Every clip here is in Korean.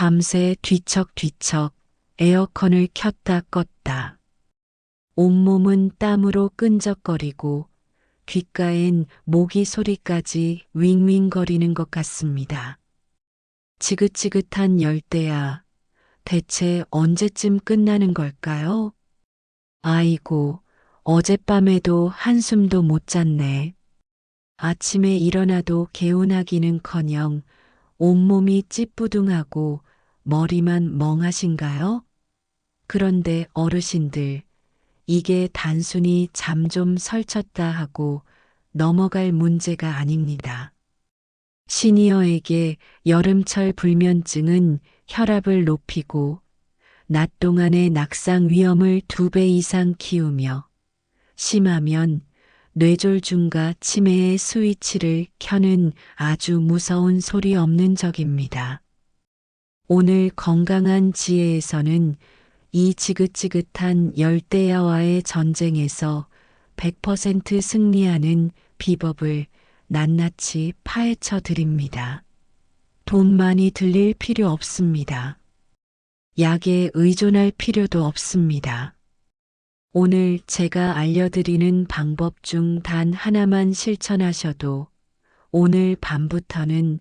밤새 뒤척뒤척 에어컨을 켰다 껐다. 온몸은 땀으로 끈적거리고 귓가엔 모기 소리까지 윙윙거리는 것 같습니다. 지긋지긋한 열대야. 대체 언제쯤 끝나는 걸까요? 아이고, 어젯밤에도 한숨도 못 잤네. 아침에 일어나도 개운하기는 커녕 온몸이 찌뿌둥하고 머리만 멍하신가요? 그런데 어르신들, 이게 단순히 잠 좀 설쳤다 하고 넘어갈 문제가 아닙니다. 시니어에게 여름철 불면증은 혈압을 높이고 낮 동안의 낙상 위험을 두 배 이상 키우며 심하면 뇌졸중과 치매의 스위치를 켜는 아주 무서운 소리 없는 적입니다. 오늘 건강한 지혜에서는 이 지긋지긋한 열대야와의 전쟁에서 100% 승리하는 비법을 낱낱이 파헤쳐 드립니다. 돈 많이 들릴 필요 없습니다. 약에 의존할 필요도 없습니다. 오늘 제가 알려드리는 방법 중 단 하나만 실천하셔도 오늘 밤부터는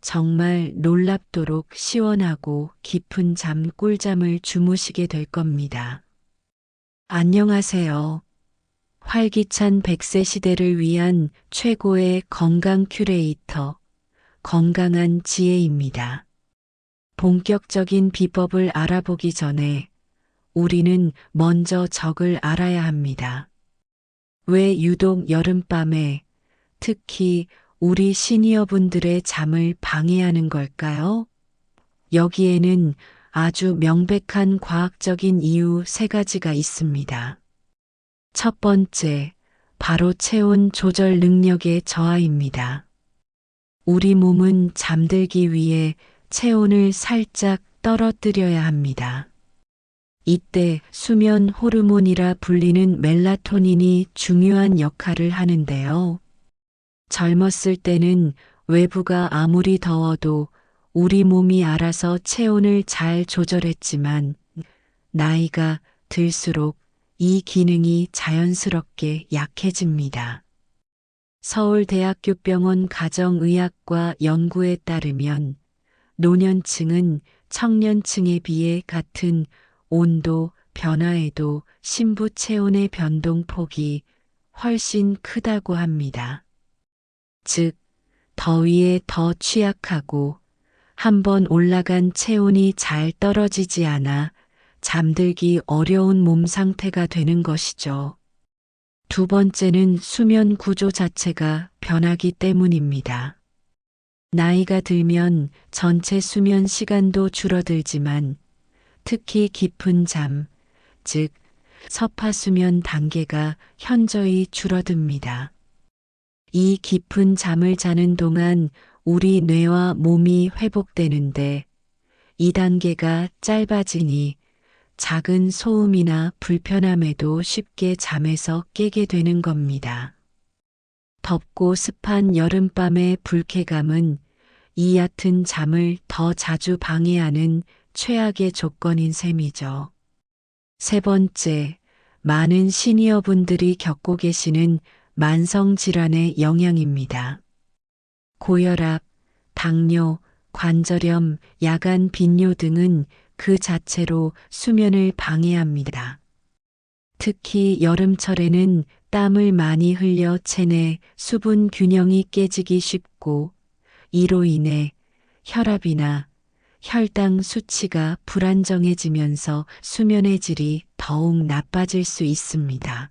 정말 놀랍도록 시원하고 깊은 잠 꿀잠을 주무시게 될 겁니다. 안녕하세요. 활기찬 100세 시대를 위한 최고의 건강 큐레이터, 건강한 지혜입니다. 본격적인 비법을 알아보기 전에 우리는 먼저 적을 알아야 합니다. 왜 유독 여름밤에 특히 우리 시니어분들의 잠을 방해하는 걸까요? 여기에는 아주 명백한 과학적인 이유 세 가지가 있습니다. 첫 번째, 바로 체온 조절 능력의 저하입니다. 우리 몸은 잠들기 위해 체온을 살짝 떨어뜨려야 합니다. 이때 수면 호르몬이라 불리는 멜라토닌이 중요한 역할을 하는데요. 젊었을 때는 외부가 아무리 더워도 우리 몸이 알아서 체온을 잘 조절했지만 나이가 들수록 이 기능이 자연스럽게 약해집니다. 서울대학교병원 가정의학과 연구에 따르면 노년층은 청년층에 비해 같은 온도 변화에도 신부 체온의 변동폭이 훨씬 크다고 합니다. 즉, 더위에 더 취약하고 한번 올라간 체온이 잘 떨어지지 않아 잠들기 어려운 몸 상태가 되는 것이죠. 두 번째는 수면 구조 자체가 변하기 때문입니다. 나이가 들면 전체 수면 시간도 줄어들지만 특히 깊은 잠, 즉 서파 수면 단계가 현저히 줄어듭니다. 이 깊은 잠을 자는 동안 우리 뇌와 몸이 회복되는데 이 단계가 짧아지니 작은 소음이나 불편함에도 쉽게 잠에서 깨게 되는 겁니다. 덥고 습한 여름밤의 불쾌감은 이 얕은 잠을 더 자주 방해하는 최악의 조건인 셈이죠. 세 번째, 많은 시니어분들이 겪고 계시는 만성질환의 영향입니다. 고혈압, 당뇨, 관절염, 야간 빈뇨 등은 그 자체로 수면을 방해합니다. 특히 여름철에는 땀을 많이 흘려 체내 수분 균형이 깨지기 쉽고 이로 인해 혈압이나 혈당 수치가 불안정해지면서 수면의 질이 더욱 나빠질 수 있습니다.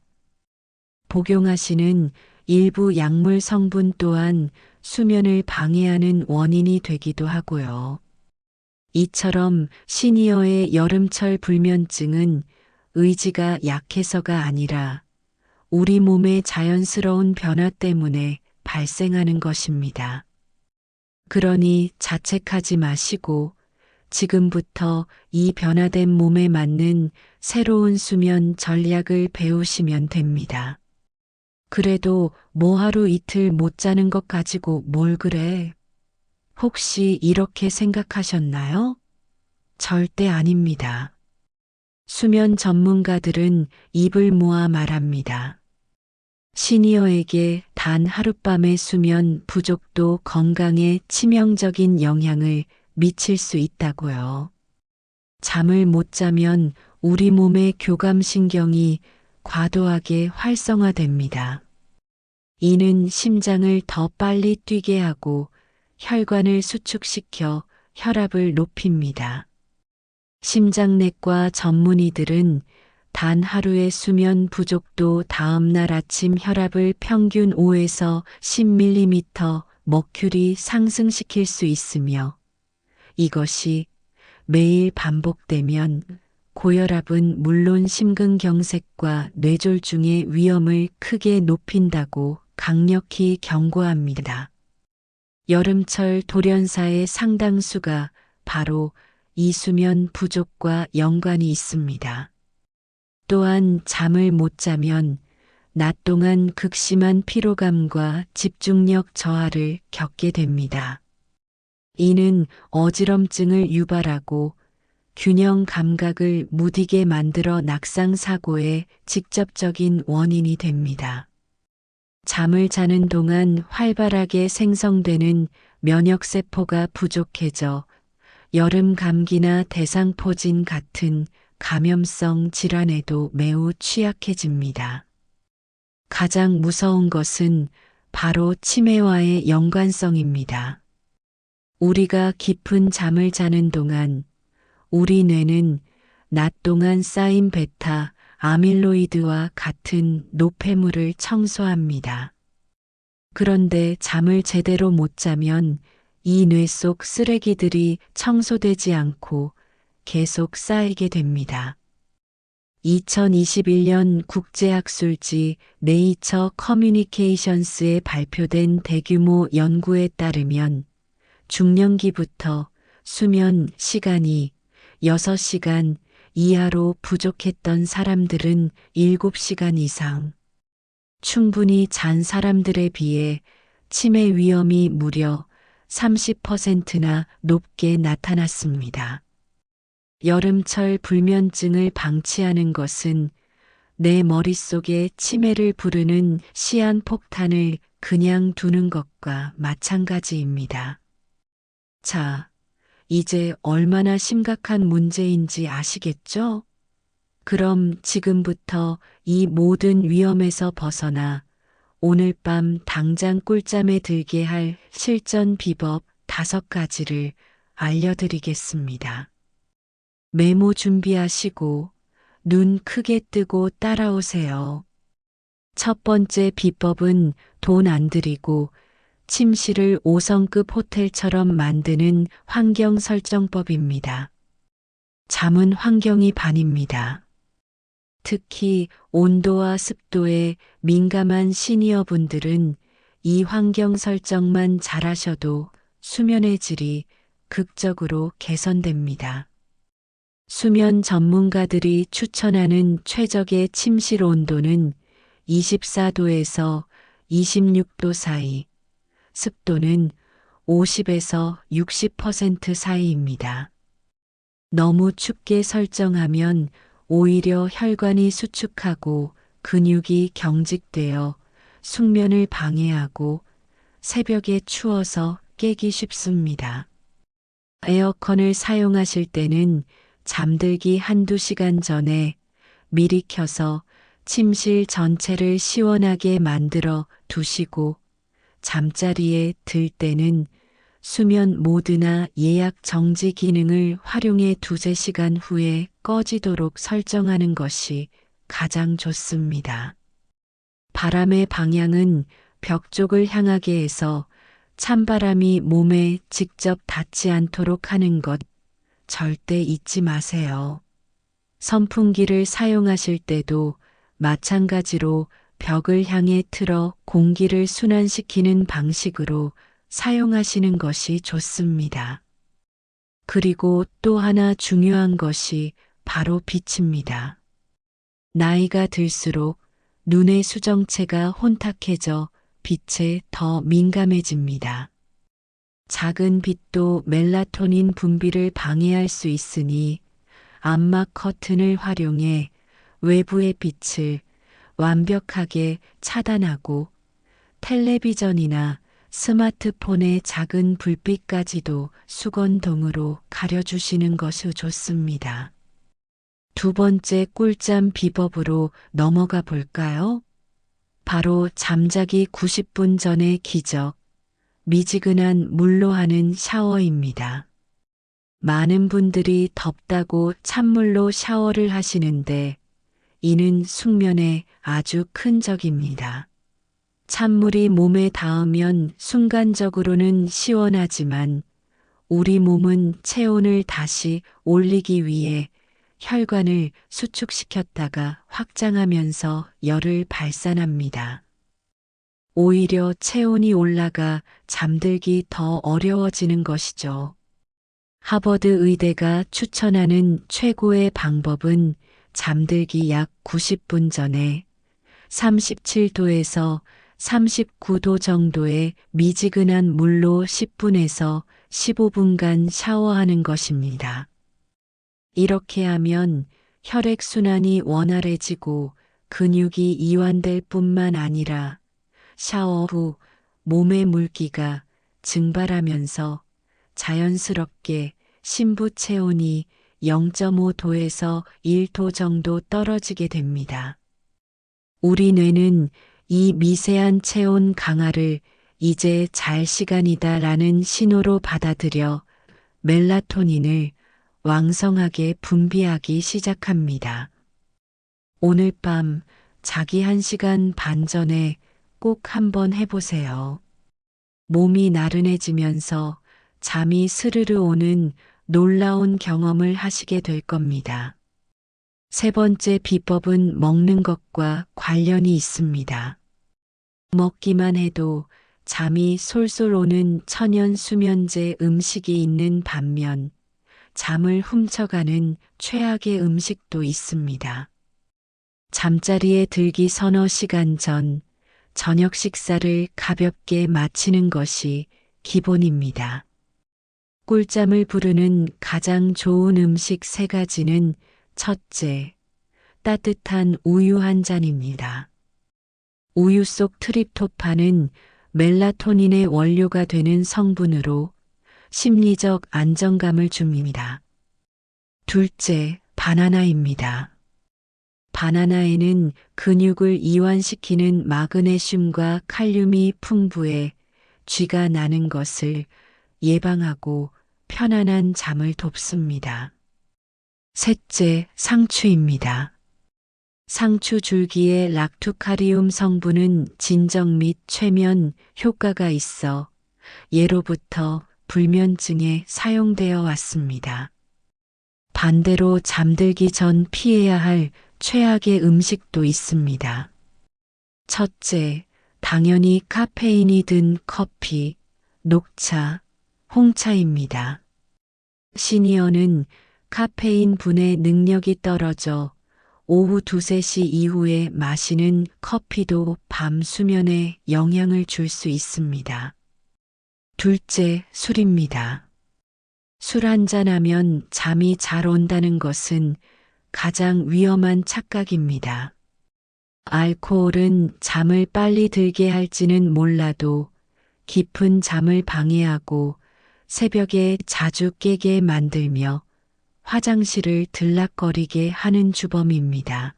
복용하시는 일부 약물 성분 또한 수면을 방해하는 원인이 되기도 하고요. 이처럼 시니어의 여름철 불면증은 의지가 약해서가 아니라 우리 몸의 자연스러운 변화 때문에 발생하는 것입니다. 그러니 자책하지 마시고 지금부터 이 변화된 몸에 맞는 새로운 수면 전략을 배우시면 됩니다. 그래도 뭐 하루 이틀 못 자는 것 가지고 뭘 그래? 혹시 이렇게 생각하셨나요? 절대 아닙니다. 수면 전문가들은 입을 모아 말합니다. 시니어에게 단 하룻밤의 수면 부족도 건강에 치명적인 영향을 미칠 수 있다고요. 잠을 못 자면 우리 몸의 교감신경이 과도하게 활성화됩니다. 이는 심장을 더 빨리 뛰게 하고 혈관을 수축시켜 혈압을 높입니다. 심장내과 전문의들은 단 하루의 수면 부족도 다음날 아침 혈압을 평균 5에서 10mm 머큐리 상승시킬 수 있으며 이것이 매일 반복되면 고혈압은 물론 심근경색과 뇌졸중의 위험을 크게 높인다고 강력히 경고합니다. 여름철 돌연사의 상당수가 바로 이 수면 부족과 연관이 있습니다. 또한 잠을 못 자면 낮 동안 극심한 피로감과 집중력 저하를 겪게 됩니다. 이는 어지럼증을 유발하고 균형 감각을 무디게 만들어 낙상 사고의 직접적인 원인이 됩니다. 잠을 자는 동안 활발하게 생성되는 면역세포가 부족해져 여름 감기나 대상포진 같은 감염성 질환에도 매우 취약해집니다. 가장 무서운 것은 바로 치매와의 연관성입니다. 우리가 깊은 잠을 자는 동안 우리 뇌는 낮 동안 쌓인 베타 아밀로이드와 같은 노폐물을 청소합니다. 그런데 잠을 제대로 못 자면 이 뇌 속 쓰레기들이 청소되지 않고 계속 쌓이게 됩니다. 2021년 국제학술지 네이처 커뮤니케이션스에 발표된 대규모 연구에 따르면 중년기부터 수면 시간이 6시간 이하로 부족했던 사람들은 7시간 이상, 충분히 잔 사람들에 비해 치매 위험이 무려 30%나 높게 나타났습니다. 여름철 불면증을 방치하는 것은 내 머릿속에 치매를 부르는 시한 폭탄을 그냥 두는 것과 마찬가지입니다. 자, 이제 얼마나 심각한 문제인지 아시겠죠? 그럼 지금부터 이 모든 위험에서 벗어나 오늘 밤 당장 꿀잠에 들게 할 실전 비법 다섯 가지를 알려드리겠습니다. 메모 준비하시고 눈 크게 뜨고 따라오세요. 첫 번째 비법은 돈 안 들이고 침실을 5성급 호텔처럼 만드는 환경 설정법입니다. 잠은 환경이 반입니다. 특히 온도와 습도에 민감한 시니어 분들은 이 환경 설정만 잘하셔도 수면의 질이 극적으로 개선됩니다. 수면 전문가들이 추천하는 최적의 침실 온도는 24도에서 26도 사이, 습도는 50에서 60% 사이입니다. 너무 춥게 설정하면 오히려 혈관이 수축하고 근육이 경직되어 숙면을 방해하고 새벽에 추워서 깨기 쉽습니다. 에어컨을 사용하실 때는 잠들기 한두 시간 전에 미리 켜서 침실 전체를 시원하게 만들어 두시고 잠자리에 들 때는 수면 모드나 예약 정지 기능을 활용해 두세 시간 후에 꺼지도록 설정하는 것이 가장 좋습니다. 바람의 방향은 벽 쪽을 향하게 해서 찬바람이 몸에 직접 닿지 않도록 하는 것 절대 잊지 마세요. 선풍기를 사용하실 때도 마찬가지로 벽을 향해 틀어 공기를 순환시키는 방식으로 사용하시는 것이 좋습니다. 그리고 또 하나 중요한 것이 바로 빛입니다. 나이가 들수록 눈의 수정체가 혼탁해져 빛에 더 민감해집니다. 작은 빛도 멜라토닌 분비를 방해할 수 있으니 암막 커튼을 활용해 외부의 빛을 완벽하게 차단하고 텔레비전이나 스마트폰의 작은 불빛까지도 수건동으로 가려주시는 것이 좋습니다. 두 번째 꿀잠 비법으로 넘어가 볼까요? 바로 잠자기 90분 전의 기적, 미지근한 물로 하는 샤워입니다. 많은 분들이 덥다고 찬물로 샤워를 하시는데 이는 숙면에 아주 큰 적입니다. 찬물이 몸에 닿으면 순간적으로는 시원하지만 우리 몸은 체온을 다시 올리기 위해 혈관을 수축시켰다가 확장하면서 열을 발산합니다. 오히려 체온이 올라가 잠들기 더 어려워지는 것이죠. 하버드 의대가 추천하는 최고의 방법은 잠들기 약 90분 전에 37도에서 39도 정도의 미지근한 물로 10분에서 15분간 샤워하는 것입니다. 이렇게 하면 혈액순환이 원활해지고 근육이 이완될 뿐만 아니라 샤워 후 몸의 물기가 증발하면서 자연스럽게 신부 체온이 0.5도에서 1도 정도 떨어지게 됩니다. 우리 뇌는 이 미세한 체온 강화를 이제 잘 시간이다 라는 신호로 받아들여 멜라토닌을 왕성하게 분비하기 시작합니다. 오늘 밤 자기 한 시간 반 전에 꼭 한번 해보세요. 몸이 나른해지면서 잠이 스르르 오는 놀라운 경험을 하시게 될 겁니다. 세 번째 비법은 먹는 것과 관련이 있습니다. 먹기만 해도 잠이 솔솔 오는 천연 수면제 음식이 있는 반면 잠을 훔쳐가는 최악의 음식도 있습니다. 잠자리에 들기 서너 시간 전 저녁 식사를 가볍게 마치는 것이 기본입니다. 꿀잠을 부르는 가장 좋은 음식 세 가지는 첫째, 따뜻한 우유 한 잔입니다. 우유 속 트립토판은 멜라토닌의 원료가 되는 성분으로 심리적 안정감을 줍니다. 둘째, 바나나입니다. 바나나에는 근육을 이완시키는 마그네슘과 칼륨이 풍부해 쥐가 나는 것을 예방하고 편안한 잠을 돕습니다. 셋째, 상추입니다. 상추 줄기의 락투카리움 성분은 진정 및 최면 효과가 있어 예로부터 불면증에 사용되어 왔습니다. 반대로 잠들기 전 피해야 할 최악의 음식도 있습니다. 첫째, 당연히 카페인이 든 커피, 녹차, 홍차입니다. 시니어는 카페인 분해 능력이 떨어져 오후 2, 3시 이후에 마시는 커피도 밤 수면에 영향을 줄 수 있습니다. 둘째, 술입니다. 술 한잔하면 잠이 잘 온다는 것은 가장 위험한 착각입니다. 알코올은 잠을 빨리 들게 할지는 몰라도 깊은 잠을 방해하고 새벽에 자주 깨게 만들며 화장실을 들락거리게 하는 주범입니다.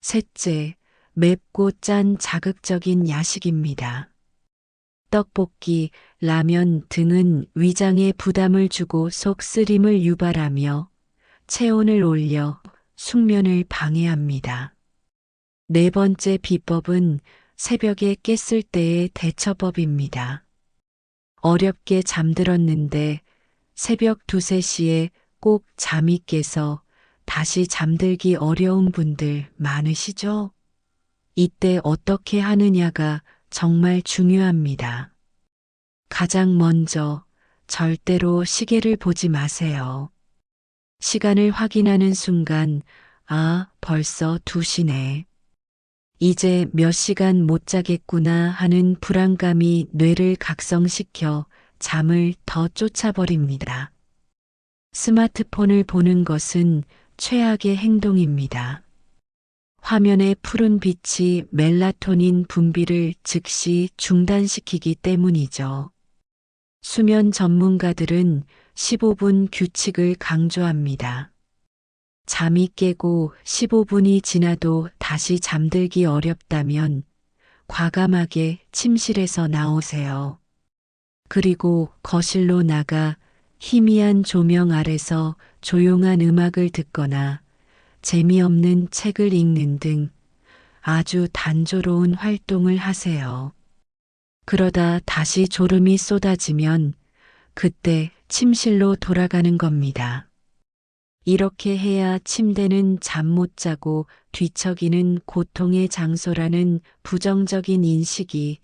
셋째, 맵고 짠 자극적인 야식입니다. 떡볶이, 라면 등은 위장에 부담을 주고 속 쓰림을 유발하며 체온을 올려 숙면을 방해합니다. 네 번째 비법은 새벽에 깼을 때의 대처법입니다. 어렵게 잠들었는데 새벽 2, 3시에 꼭 잠이 깨서 다시 잠들기 어려운 분들 많으시죠? 이때 어떻게 하느냐가 정말 중요합니다. 가장 먼저 절대로 시계를 보지 마세요. 시간을 확인하는 순간, 아, 벌써 2시네. 이제 몇 시간 못 자겠구나 하는 불안감이 뇌를 각성시켜 잠을 더 쫓아버립니다. 스마트폰을 보는 것은 최악의 행동입니다. 화면의 푸른 빛이 멜라토닌 분비를 즉시 중단시키기 때문이죠. 수면 전문가들은 15분 규칙을 강조합니다. 잠이 깨고 15분이 지나도 다시 잠들기 어렵다면 과감하게 침실에서 나오세요. 그리고 거실로 나가 희미한 조명 아래서 조용한 음악을 듣거나 재미없는 책을 읽는 등 아주 단조로운 활동을 하세요. 그러다 다시 졸음이 쏟아지면 그때 침실로 돌아가는 겁니다. 이렇게 해야 침대는 잠 못 자고 뒤척이는 고통의 장소라는 부정적인 인식이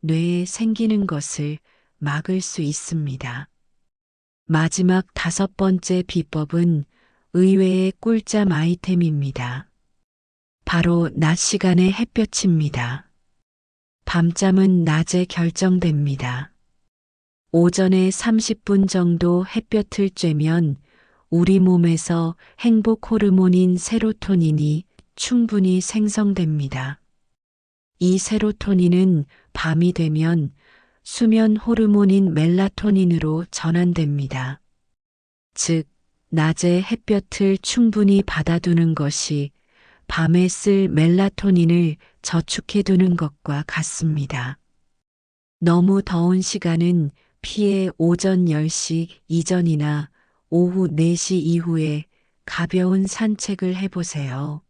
뇌에 생기는 것을 막을 수 있습니다. 마지막 다섯 번째 비법은 의외의 꿀잠 아이템입니다. 바로 낮 시간의 햇볕입니다. 밤잠은 낮에 결정됩니다. 오전에 30분 정도 햇볕을 쬐면 우리 몸에서 행복 호르몬인 세로토닌이 충분히 생성됩니다. 이 세로토닌은 밤이 되면 수면 호르몬인 멜라토닌으로 전환됩니다. 즉, 낮에 햇볕을 충분히 받아두는 것이 밤에 쓸 멜라토닌을 저축해두는 것과 같습니다. 너무 더운 시간은 피해 오전 10시 이전이나 오후 4시 이후에 가벼운 산책을 해보세요.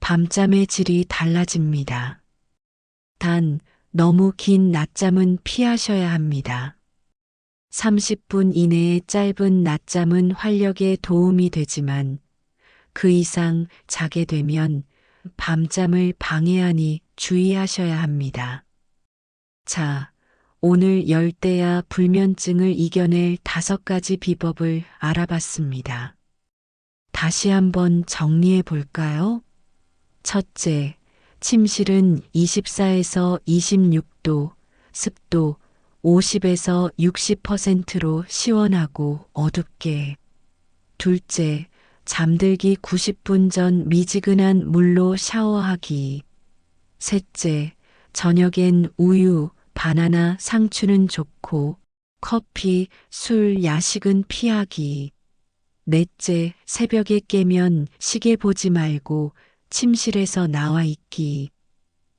밤잠의 질이 달라집니다. 단, 너무 긴 낮잠은 피하셔야 합니다. 30분 이내의 짧은 낮잠은 활력에 도움이 되지만 그 이상 자게 되면 밤잠을 방해하니 주의하셔야 합니다. 자, 오늘 열대야 불면증을 이겨낼 다섯 가지 비법을 알아봤습니다. 다시 한번 정리해 볼까요? 첫째, 침실은 24에서 26도, 습도 50에서 60%로 시원하고 어둡게. 둘째, 잠들기 90분 전 미지근한 물로 샤워하기. 셋째, 저녁엔 우유, 바나나, 상추는 좋고, 커피, 술, 야식은 피하기. 넷째, 새벽에 깨면 시계 보지 말고 침실에서 나와 있기.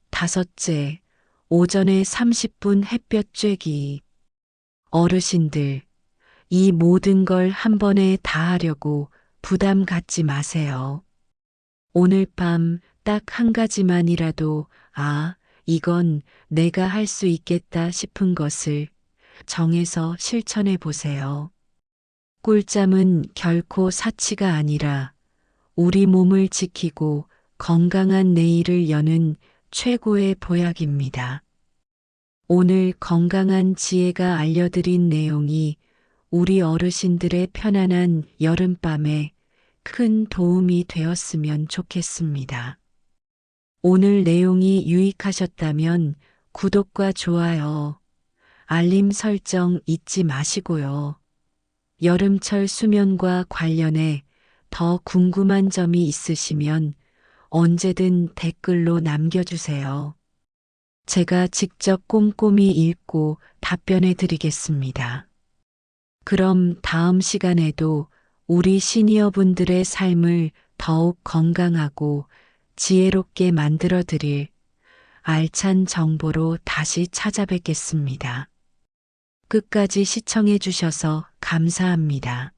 다섯째, 오전에 30분 햇볕 쬐기. 어르신들, 이 모든 걸 한 번에 다 하려고 부담 갖지 마세요. 오늘 밤 딱 한 가지만이라도, 아, 이건 내가 할 수 있겠다 싶은 것을 정해서 실천해 보세요. 꿀잠은 결코 사치가 아니라 우리 몸을 지키고 건강한 내일을 여는 최고의 보약입니다. 오늘 건강한 지혜가 알려드린 내용이 우리 어르신들의 편안한 여름밤에 큰 도움이 되었으면 좋겠습니다. 오늘 내용이 유익하셨다면 구독과 좋아요, 알림 설정 잊지 마시고요. 여름철 수면과 관련해 더 궁금한 점이 있으시면 언제든 댓글로 남겨주세요. 제가 직접 꼼꼼히 읽고 답변해 드리겠습니다. 그럼 다음 시간에도 우리 시니어 분들의 삶을 더욱 건강하고 지혜롭게 만들어 드릴 알찬 정보로 다시 찾아뵙겠습니다. 끝까지 시청해 주셔서 감사합니다.